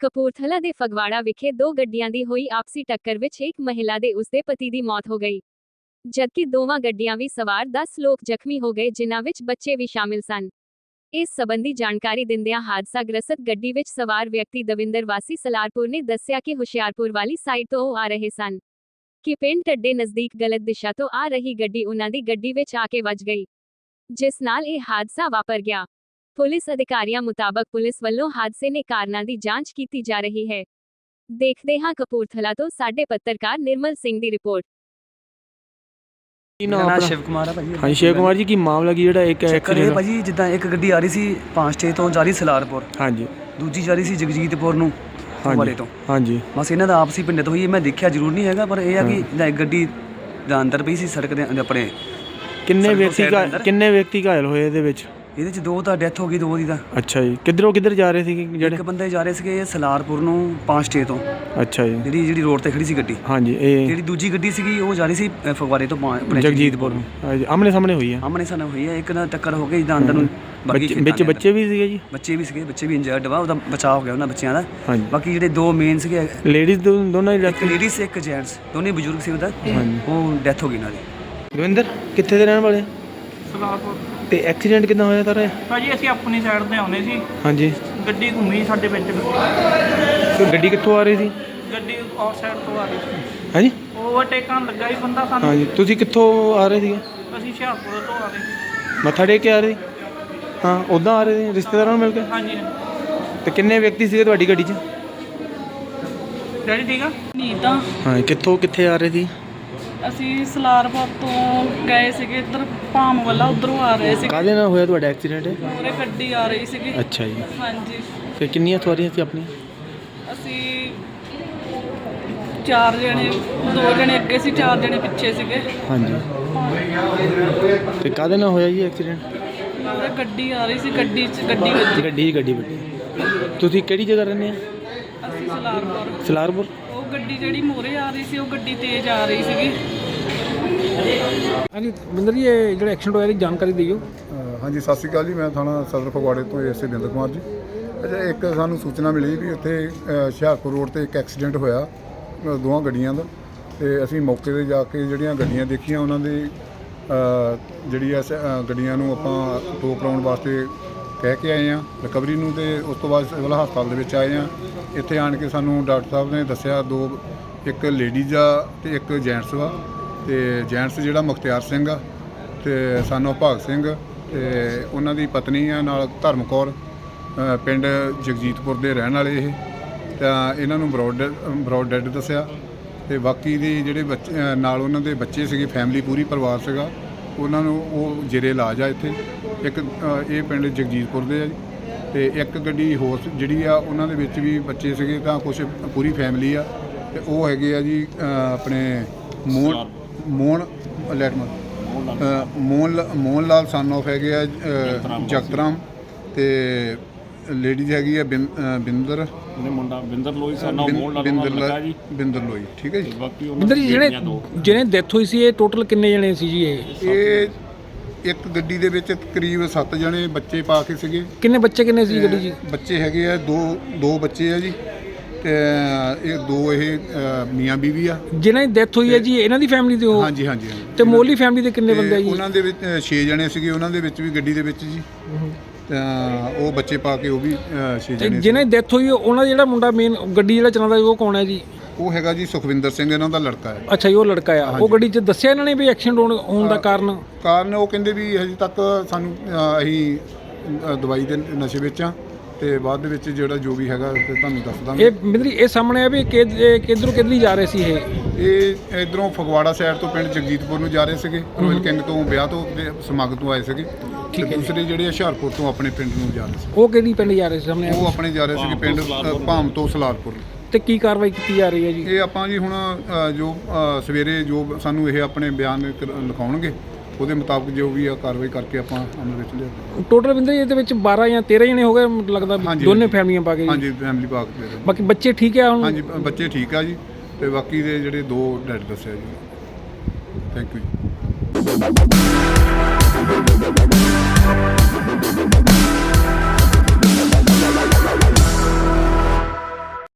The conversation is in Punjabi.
ਕਪੂਰਥਲਾ ਦੇ ਫਗਵਾੜਾ ਵਿਖੇ ਦੋ ਗੱਡੀਆਂ ਦੀ ਹੋਈ ਆਪਸੀ ਟੱਕਰ ਵਿੱਚ ਇੱਕ ਮਹਿਲਾ ਦੇ ਉਸਦੇ ਪਤੀ ਦੀ ਮੌਤ ਹੋ ਗਈ। ਜਦਕਿ ਦੋਵਾਂ ਗੱਡੀਆਂ ਵੀ ਸਵਾਰ 10 ਲੋਕ ਜ਼ਖਮੀ ਹੋ ਗਏ, ਜਿਨ੍ਹਾਂ ਵਿੱਚ ਬੱਚੇ ਵੀ ਸ਼ਾਮਿਲ ਸਨ। ਇਸ ਸਬੰਧੀ ਜਾਣਕਾਰੀ ਦਿੰਦਿਆਂ ਹਾਦਸਾ ਗ੍ਰਸਤ ਗੱਡੀ ਵਿੱਚ ਸਵਾਰ ਵਿਅਕਤੀ ਦਵਿੰਦਰ ਵਾਸੀ ਸਲਾਰਪੁਰ ਨੇ ਦੱਸਿਆ ਕਿ ਹੁਸ਼ਿਆਰਪੁਰ ਵਾਲੀ ਸਾਈਡ ਤੋਂ ਉਹ ਆ ਰਹੇ ਸਨ। ਕਿ ਪਿੰਡ ਟੱਡੇ ਨਜ਼ਦੀਕ ਗਲਤ ਦਿਸ਼ਾ ਤੋਂ ਆ ਰਹੀ ਗੱਡੀ ਉਹਨਾਂ ਦੀ ਗੱਡੀ ਵਿੱਚ ਆ ਕੇ ਵੱਜ ਗਈ, ਜਿਸ ਨਾਲ ਇਹ ਹਾਦਸਾ ਵਾਪਰ ਗਿਆ। ਪੁਲਿਸ ਅਧਿਕਾਰੀਆਂ ਮੁਤਾਬਕ ਪੁਲਿਸ ਵੱਲੋਂ ਹਾਦਸੇ ਦੇ ਕਾਰਨਾਂ ਦੀ ਜਾਂਚ ਕੀਤੀ ਜਾ ਰਹੀ ਹੈ। ਦੇਖਦੇ ਹਾਂ ਕਪੂਰਥਲਾ ਤੋਂ ਸਾਡੇ ਪੱਤਰਕਾਰ ਨਿਰਮਲ ਸਿੰਘ ਦੀ ਰਿਪੋਰਟ। ਕੀ ਨਾਮ ਆਪਣਾ? ਸ਼ਿਵ ਕੁਮਾਰ ਹੈ ਭਾਜੀ ਹਾਂ ਸ਼ੇਖ ਕੁਮਾਰ ਜੀ ਕੀ ਮਾਮਲਾ ਕੀ ਜਿਹੜਾ ਇੱਕ ਇਹ ਐਕਸੀਡੈਂਟ ਭਾਜੀ ਜਿੱਦਾਂ ਇੱਕ ਗੱਡੀ ਆ ਰਹੀ ਸੀ ਪੰਜ ਛੇ ਤੋਂ ਜਾ ਰਹੀ ਸਲਾਰਪੁਰ। ਹਾਂਜੀ। ਦੂਜੀ ਜਾ ਰਹੀ ਸੀ ਜਗਜੀਤਪੁਰ ਨੂੰ ਫਗਵਾੜੇ ਤੋਂ। ਹਾਂਜੀ। ਬਸ ਇਹਨਾਂ ਦਾ ਆਪਸੀ ਪਿੰਡ ਤੋਂ ਹੋਈ ਹੈ। ਮੈਂ ਦੇਖਿਆ ਜ਼ਰੂਰ ਨਹੀਂ ਹੈਗਾ ਪਰ ਇਹ ਆ ਕਿ ਜਿੱਦਾਂ ਇੱਕ ਗੱਡੀ ਦਾ ਅੰਦਰ ਪਈ ਸੀ ਸੜਕ ਦੇ ਆਪਣੇ ਕਿੰਨੇ ਵਿਅਕਤੀ ਘਾ-। ਕਿੰਨੇ ਵਿਅਕਤੀ ਘਾਇਲ ਹੋਏ ਇਹਦੇ ਵਿੱਚ? ਇਹਦੇ ਚ ਦੋ ਤਾਂ ਡੈਥ ਹੋ ਗਈ ਦੋ ਦੀ ਤਾਂ। ਅੱਛਾ ਜੀ। ਕਿੱਧਰੋਂ ਕਿੱਧਰ ਜਾ ਰਹੇ ਸੀ ਜਿਹੜੇ? ਇੱਕ ਬੰਦੇ ਜਾ ਰਹੇ ਸੀਗੇ ਸਲਾਰਪੁਰ ਨੂੰ ਪੰਜ ਛੇ ਤੋਂ। ਅੱਛਾ ਜੀ। ਜਿਹੜੀ ਜਿਹੜੀ ਰੋਡ ਤੇ ਖੜੀ ਸੀ ਗੱਡੀ। ਹਾਂਜੀ ਇਹ ਜਿਹੜੀ ਦੂਜੀ ਗੱਡੀ ਸੀਗੀ ਉਹ ਜਾ ਰਹੀ ਸੀ ਅ, ਫਗਵਾੜੇ ਤੋਂ ਪਾ- ਆਪਣੇ ਜਗਜੀਤਪੁਰ। ਹਾਂਜੀ ਆਮਨੇ ਸਾਹਮਣੇ ਹੋਈ ਆ। ਆਮਣੇ ਸਾਹਮਣੇ ਹੋਈ ਹੈ ਇੱਕ ਨਾਲ ਟੱਕਰ ਹੋ ਗਈ ਜਿੱਦਾਂ ਅੰਦਰ ਨੂੰ ਬਾਕੀ ਬੱਚੇ- ਖੇਤਾਂ ਵਿੱਚ ਦੇ ਅੰਦਰ। ਬੱਚੇ ਵੀ ਸੀਗੇ ਜੀ? ਬੱਚੇ ਵੀ ਸੀਗੇ ਬੱਚੇ ਵੀ ਇੰਜਰਡ ਵਾ ਉਹਦਾ ਬਚਾਅ ਹੋ ਗਿਆ ਉਹਨਾਂ ਬੱਚਿਆਂ ਦਾ। ਹਾਂਜੀ। ਬਾਕੀ ਜਿਹੜੇ ਦੋ ਮੇਨ ਸੀਗੇ ਲੇਡੀਜ਼ ਦੋਨਾਂ ਦੀ ਇੱਕ ਲੇਡੀ ਸੀ ਇੱਕ ਜੈਂਟਸ ਦੋਨੇ ਬਜ਼ੁਰਗ ਸੀ ਉਹਦਾ। ਹਾਂਜੀ। ਉਹ ਡੈਥ ਹੋ ਗਈ ਇਹਨਾਂ ਦੀ ਦਵਿੰਦਰ ਕਿੱਥੇ ਦੇ ਰਹਿਣ ਵਾਲੇ? ਸਲਾਰਪੁਰ। ਤੇ ਐਕਸੀਡੈਂਟ ਕਿਦਾਂ ਹੋਇਆ ਤਾਰਾ ਭਾਜੀ ਅਸੀਂ ਆਪਣੀ ਸਾਈਡ ਤੇ ਆਉਨੇ ਸੀ। ਹਾਂਜੀ। ਗੱਡੀ ਘੁੰਮੀ ਸਾਡੇ ਵਿੱਚ। ਤੇ ਗੱਡੀ ਕਿੱਥੋਂ ਆ ਰਹੀ ਸੀ? ਗੱਡੀ ਆਫ ਸਾਈਡ ਤੋਂ ਆ ਰਹੀ ਸੀ। ਹਾਂਜੀ। ਓਵਰਟੇਕਣ ਲੱਗਾ ਹੀ ਬੰਦਾ ਸਾਨੂੰ। ਹਾਂਜੀ। ਤੁਸੀਂ ਕਿੱਥੋਂ ਆ ਰਹੇ ਸੀਗੇ? ਅਸੀਂ ਹੁਸ਼ਿਆਰਪੁਰ ਤੋਂ ਆ ਰਹੇ ਸੀ। ਮੱਥਾ ਟੇਕ ਕੇ ਆ ਰਹੇ ਸੀ? ਹਾਂ ਉਦਾਂ ਆ ਰਹੇ ਸੀ ਰਿਸ਼ਤੇਦਾਰਾਂ ਨੂੰ ਮਿਲ ਕੇ? ਹਾਂਜੀ। ਤੇ ਕਿੰਨੇ ਵਿਅਕਤੀ ਸੀਗੇ ਤੁਹਾਡੀ ਗੱਡੀ 'ਚ? ਡੈਡੀ ਠੀਕ ਆ? ਨੀਤਾ। ਹਾਂ ਕਿੱਥੋਂ ਕਿੱਥੇ ਆ ਰਹੇ ਸੀ? ਅਸੀਂ ਸਲਾਰਪੁਰ ਤੋਂ ਗਏ ਸੀਗੇ ਇੱਧਰ ਭਾਮ ਵੱਲਾ ਉਧਰੋਂ ਆ ਰਹੇ ਸੀ ਕਾਹਦੇ ਨਾਲ ਹੋਇਆ ਤੁਹਾਡਾ ਐਕਸੀਡੈਂਟ ਪੂਰੇ ਗੱਡੀ ਆ ਰਹੀ ਸੀਗੀ। ਅੱਛਾ ਜੀ। ਹਾਂਜੀ। ਤੇ ਕਿੰਨੀਆਂ ਸਵਾਰੀਆਂ ਸੀ ਆਪਣੀਆਂ ਅਸੀਂ ਚਾਰ ਜਣੇ ਦੋ ਜਣੇ ਅੱਗੇ ਸੀ ਚਾਰ ਜਣੇ ਪਿੱਛੇ ਸੀਗੇ। ਹਾਂਜੀ। ਤੇ ਕਾਹਦੇ ਨਾਲ ਹੋਇਆ ਜੀ ਐਕਸੀਡੈਂਟ ਪੂਰੇ ਗੱਡੀ ਆ ਰਹੀ ਸੀ ਗੱਡੀ 'ਚ ਗੱਡੀ ਵੱਜੀ। ਗੱਡੀ ਗੱਡੀ ਵੱਡੀ ਤੁਸੀਂ ਕਿਹੜੀ ਜਗ੍ਹਾ ਰਹਿੰਦੇ ਆ? ਅਸੀਂ ਸਲਾਰਪੁਰ। ਸਲਾਰਪੁਰ? ਗੱਡੀ ਜਿਹੜੀ ਮੋਰੇ ਆ ਰਹੀ ਸੀ ਉਹ ਗੱਡੀ ਤੇਜ਼ ਆ ਰਹੀ ਸੀਗੀ। ਹਾਂਜੀ ਬਿੰਦਰ ਜੀ ਇਹ ਜਿਹੜਾ ਐਕਸੀਡੈਂਟ ਹੋਇਆ ਇਹਦੀ ਜਾਣਕਾਰੀ ਦਿਓ। ਹਾਂਜੀ ਸਤਿ ਸ਼੍ਰੀ ਅਕਾਲ ਜੀ। ਮੈਂ ਥਾਣਾ ਸਦਰ ਫਗਵਾੜੇ ਤੋਂ ਐਸਏ ਬਿੰਦਰ ਕੁਮਾਰ ਜੀ। ਅੱਛਾ ਇੱਕ ਸਾਨੂੰ ਸੂਚਨਾ ਮਿਲੀ ਵੀ ਉੱਥੇ ਅ, ਹੁਸ਼ਿਆਰਪੁਰ ਰੋਡ ਤੇ ਇੱਕ ਐਕਸੀਡੈਂਟ ਹੋਇਆ ਦੋਵਾਂ ਗੱਡੀਆਂ ਦਾ। ਤੇ ਅਸੀਂ ਮੌਕੇ ਤੇ ਜਾ ਕੇ ਜਿਹੜੀਆਂ ਗੱਡੀਆਂ ਦੇਖੀਆਂ ਉਹਨਾਂ ਦੀ ਜਿਹੜੀ ਆ ਗੱਡੀਆਂ ਨੂੰ ਆਪਾਂ ਟੋ ਕਰਾਉਣ ਵਾਸਤੇ ਕਹਿ ਕੇ ਆਏ ਆ ਰਿਕਵਰੀ ਨੂੰ ਤੇ ਉਸ ਤੋਂ ਬਾਅਦ ਸਿਵਲ ਹਸਪਤਾਲ ਦੇ ਵਿੱਚ ਆਏ ਆ ਇੱਥੇ ਆਣ ਕੇ ਸਾਨੂੰ ਡਾਕਟਰ ਸਾਹਿਬ ਨੇ ਦੱਸਿਆ, ਦੋ, ਇੱਕ ਲੇਡੀਜ਼ ਆ ਤੇ ਇੱਕ ਜੈਂਟਸ ਵਾ। ਤੇ ਜੈਂਟਸ ਜਿਹੜਾ ਮੁਖਤਿਆਰ ਸਿੰਘ ਆ ਤੇ ਸਾਨੂੰ ਭਾਗ ਸਿੰਘ ਤੇ ਉਹਨਾਂ ਦੀ ਪਤਨੀ ਆ ਨਾਲ ਧਰਮ ਕੌਰ ਪਿੰਡ ਜਗਜੀਤਪੁਰ ਦੇ ਰਹਿਣ ਵਾਲੇ ਇਹ। ਤਾਂ ਇਹਨਾਂ ਨੂੰ ਬਰੋਡ ਬਰੋਡ ਡੈਡ ਦੱਸਿਆ। ਤੇ ਬਾਕੀ ਦੇ ਜਿਹੜੇ ਬੱਚੇ ਨਾਲ ਉਹਨਾਂ ਦੇ ਬੱਚੇ ਸੀਗੇ ਫੈਮਿਲੀ ਪੂਰੀ ਪਰਿਵਾਰ ਸੀਗਾ, ਉਹਨਾਂ ਨੂੰ ਉਹ ਜੇਰੇ ਇਲਾਜ ਆ ਇੱਥੇ। ਇੱਕ ਅ, ਇਹ ਪਿੰਡ ਜਗਜੀਤਪੁਰ ਦੇ ਆ ਜੀ। ਤੇ ਇੱਕ ਗੱਡੀ ਹੋਰ ਸ- ਜਿਹੜੀ ਆ ਉਹਨਾਂ ਦੇ ਵਿੱਚ ਵੀ ਬੱਚੇ ਸੀਗੇ ਤਾਂ ਕੁਝ ਪੂਰੀ ਫੈਮਿਲੀ ਆ। ਤੇ ਉਹ ਹੈਗੇ ਆ ਜੀ ਅ, ਆਪਣੇ ਮੋਹਨ ਮੋਹਨ ਲੈਟਮਨ। ਮੋਹਨ ਲ- ਮੋਹਨ ਲਾਲ ਸਨ ਆਫ ਹੈਗੇ ਆ ਅ, ਜਗਤਰਾਮ। ਤੇ ਲੇਡੀਜ਼ ਹੈਗੀ ਆ ਬਿੰ- ਅ, ਬਿੰਦਰ। ਉਹਨੇ ਮੁੰਡਾ ਬਿੰਦਰ ਲੋਈ ਸਾਨਾ ਬਿੰ- ਮੋਹਨ ਲਾਲ ਬਿੰਦਰ ਲੱਗਾ ਲ- ਜੀ। ਬਿੰਦਰ ਲੋਈ ਠੀਕ ਹੈ ਜੀ। ਬਾਕੀ ਉਹਨਾਂ ਬਿੰਦਰ ਜੀ ਦੀ ਜਿਹੜੇ ਦੋ। ਜਿਹਨੇ ਡੈਥ ਹੋਈ ਸੀ ਇਹ ਟੋਟਲ ਕਿੰਨੇ ਜਣੇ ਸੀ ਜੀ ਇਹ? ਇਹ ਇੱਕ ਗੱਡੀ ਦੇ ਵਿੱਚ ਕਰੀਬ 7 ਜਣੇ ਬੱਚੇ ਪਾ ਕੇ ਸੀਗੇ। ਕਿੰਨੇ ਬੱਚੇ ਕਿੰਨੇ ਸੀ ਗੱਡੀ ਜੀ? ਬੱਚੇ ਹੈਗੇ ਆ ਦੋ ਦੋ ਬੱਚੇ ਆ ਜੀ। ਤੇ ਇਹ ਦੋ ਇਹ ਅ, ਮੀਆਂ ਬੀਵੀ ਆ। ਜਿਹਨਾਂ ਦੀ ਡੈਥ ਹੋਈ ਹੈ ਜੀ ਇਹਨਾਂ ਦੀ ਫੈਮਿਲੀ ਦੇ ਉਹ? ਹਾਂਜੀ ਹਾਂਜੀ ਹਾਂਜੀ। ਤੇ ਮੋਲੀ ਫੈਮਿਲੀ ਦੇ ਕਿੰਨੇ ਬੰਦੇ ਆ ਜੀ? ਉਹਨਾਂ ਦੇ ਵਿੱਚ 6 ਜਣੇ ਸੀਗੇ ਉਹਨਾਂ ਦੇ ਵਿੱਚ ਵੀ ਗੱਡੀ ਦੇ ਵਿੱਚ ਜੀ। ਤਾਂ ਉਹ ਬੱਚੇ ਪਾ ਕੇ ਉਹ ਵੀ 6 ਤੇ ਜਣੇ ਜਿਹਨਾਂ ਦੀ ਡੈਥ ਹੋਈ ਹੈ, ਉਹਨਾਂ ਦਾ ਜਿਹੜਾ ਮੁੰਡਾ ਮੇਨ ਗੱਡੀ ਜਿਹੜਾ ਚਲਾਉਂਦਾ ਉਹ ਕੌਣ ਹੈ ਜੀ? ਉਹ ਹੈਗਾ ਜੀ ਸੁਖਵਿੰਦਰ ਸਿੰਘ ਇਹਨਾਂ ਦਾ ਲੜਕਾ ਹੈ। ਅੱਛਾ ਜੀ ਉਹ ਲੜਕਾ ਆ। ਉਹ ਗੱਡੀ 'ਚ ਦੱਸਿਆ ਇਹਨਾਂ ਨੇ ਵੀ ਐਕਸੀਡੈਂਟ ਹੋਣ ਹੋਣ ਦਾ ਕਾਰਨ? ਕਾਰਨ ਉਹ ਕਹਿੰਦੇ ਵੀ ਹਜੇ ਤੱਕ ਸਾਨੂੰ ਅ, ਅਸੀਂ ਅ, ਦਵਾਈ ਦੇ ਨਸ਼ੇ ਵਿੱਚ ਆ ਤੇ ਬਾਅਦ ਦੇ ਵਿੱਚ ਜਿਹੜਾ ਜੋ ਵੀ ਹੈਗਾ ਤੇ ਤੁਹਾਨੂੰ ਦੱਸ ਦਾਂਗੇ। ਇਹ ਬਿੰਦਰ ਜੀ ਇਹ ਸਾਹਮਣੇ ਆ ਵੀ ਕਿ ਕਿਧਰੋਂ ਕਿਧਰੀ ਜਾ ਰਹੇ ਸੀ ਇਹ? ਇਹ ਇਧਰੋਂ ਫਗਵਾੜਾ ਸਾਈਡ ਤੋਂ ਪਿੰਡ ਜਗਜੀਤਪੁਰ ਨੂੰ ਜਾ ਰਹੇ ਸੀਗੇ। ਰੋਇਲ ਕਿੰਗ ਤੋਂ ਵਿਆਹ ਤੋਂ ਤੇ ਸਮਾਗਮ ਤੋਂ ਆਏ ਸੀਗੇ। ਤੇ ਦੂਸਰੇ ਜਿਹੜੇ ਹੁਸ਼ਿਆਰਪੁਰ ਤੋਂ ਆਪਣੇ ਪਿੰਡ ਨੂੰ ਜਾ ਰਹੇ ਸੀ। ਉਹ ਕਿਹੜੀ ਪਿੰਡ ਜਾ ਰਹੇ ਸੀ ਸਾਹਮਣੇ? ਉਹ ਆਪਣੇ ਜਾ ਰਹੇ ਸੀਗੇ ਪਿੰਡ ਅ, ਭਾਮ ਤੋਂ ਸਲਾਰਪੁਰ ਤੇ ਕੀ ਕਾਰਵਾਈ ਕੀਤੀ ਜਾ ਰਹੀ ਹੈ ਜੀ? ਇਹ ਆਪਾਂ ਜੀ ਹੁਣ ਅ, ਜੋ ਅ, ਸਵੇਰੇ ਜੋ ਸਾਨੂੰ ਇਹ ਆਪਣੇ ਬਿਆਨ ਲਿਖਾਉਣਗੇ ਉਹਦੇ ਮੁਤਾਬਕ ਜੋ ਵੀ ਆ ਕਾਰਵਾਈ ਕਰਕੇ ਆਪਾਂ ਅਮਲ ਵਿੱਚ ਲਿਆ ਟੋਟਲ ਬਿੰਦਰ ਜੀ ਇਹਦੇ ਵਿੱਚ 12 ਜਾਂ 13 ਜਣੇ ਹੋ ਗਏ ਲੱਗਦਾ ਵੀ ਹਾਂਜੀ, ਦੋਨੇ ਹਾਂਜੀ। ਫੈਮਲੀਆਂ ਪਾ ਕੇ ਜੀ। ਹਾਂਜੀ ਫੈਮਿਲੀ ਪਾਰਕ ਦੇ ਬਾਕੀ ਬੱਚੇ ਠੀਕ ਆ ਹੁਣ? ਹਾਂਜੀ ਬ- ਬੱਚੇ ਠੀਕ ਆ ਜੀ ਤੇ ਬਾਕੀ ਦੇ ਜਿਹੜੇ ਦੋ ਡੈਡ ਦੱਸਿਆ ਜੀ। ਥੈਂਕ ਯੂ ਜੀ।